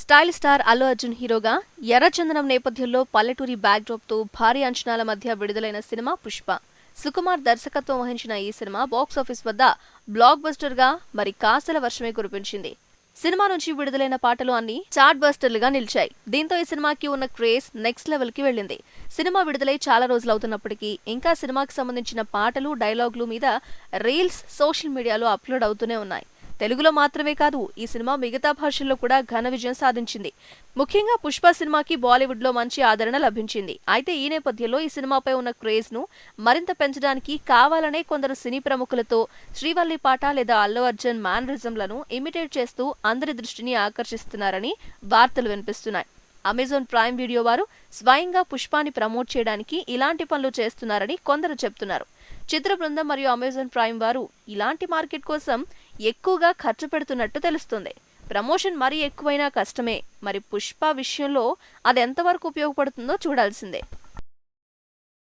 Style star Allu Arjun హీరోగా ఎర్రచందనం నేపథ్యంలో పల్లెటూరి బ్యాక్డ్రాప్తో భారీ అంచనాల మధ్య విడుదలైన సినిమా పుష్ప. సుకుమార్ దర్శకత్వం వహించిన ఈ సినిమా బాక్సాఫీస్ వద్ద బ్లాక్ బస్టర్గా మరి కాసల వర్షమే కురిపించింది. సినిమా నుంచి విడుదలైన పాటలు అన్ని చార్ట్ బస్టర్లుగా నిలిచాయి. దీంతో ఈ సినిమాకి ఉన్న క్రేజ్ నెక్స్ట్ లెవెల్కి వెళ్ళింది. సినిమా విడుదలై చాలా రోజులు అవుతున్నప్పటికీ ఇంకా సినిమాకి సంబంధించిన పాటలు డైలాగులు మీద రీల్స్ సోషల్ మీడియాలో అప్లోడ్ అవుతూనే ఉన్నాయి. తెలుగులో మాత్రమే కాదు ఈ సినిమా మిగతా భాషల్లో కూడా ఘన విజయం సాధించింది. ముఖ్యంగా పుష్ప సినిమాకి బాలీవుడ్లో మంచి ఆదరణ లభించింది. అయితే ఈ నేపథ్యంలో ఈ సినిమాపై ఉన్న క్రేజ్ను మరింత పెంచడానికి కావాలనే కొందరు సినీ ప్రముఖులతో శ్రీవల్లి పాట లేదా అల్లు అర్జున్ మేనరిజంలను ఇమిటేట్ చేస్తూ అందరి దృష్టిని ఆకర్షిస్తున్నారని వార్తలు వినిపిస్తున్నాయి. అమెజాన్ ప్రైమ్ వీడియో వారు స్వయంగా పుష్పాని ప్రమోట్ చేయడానికి ఇలాంటి పనులు చేస్తున్నారని కొందరు చెప్తున్నారు. చిత్ర బృందం మరియు అమెజాన్ ప్రైమ్ వారు ఇలాంటి మార్కెట్ కోసం ఎక్కువగా ఖర్చు పెడుతున్నట్టు తెలుస్తుంది. ప్రమోషన్ మరీ ఎక్కువైనా కష్టమే. మరి పుష్ప విషయంలో అది ఎంతవరకు ఉపయోగపడుతుందో చూడాల్సిందే.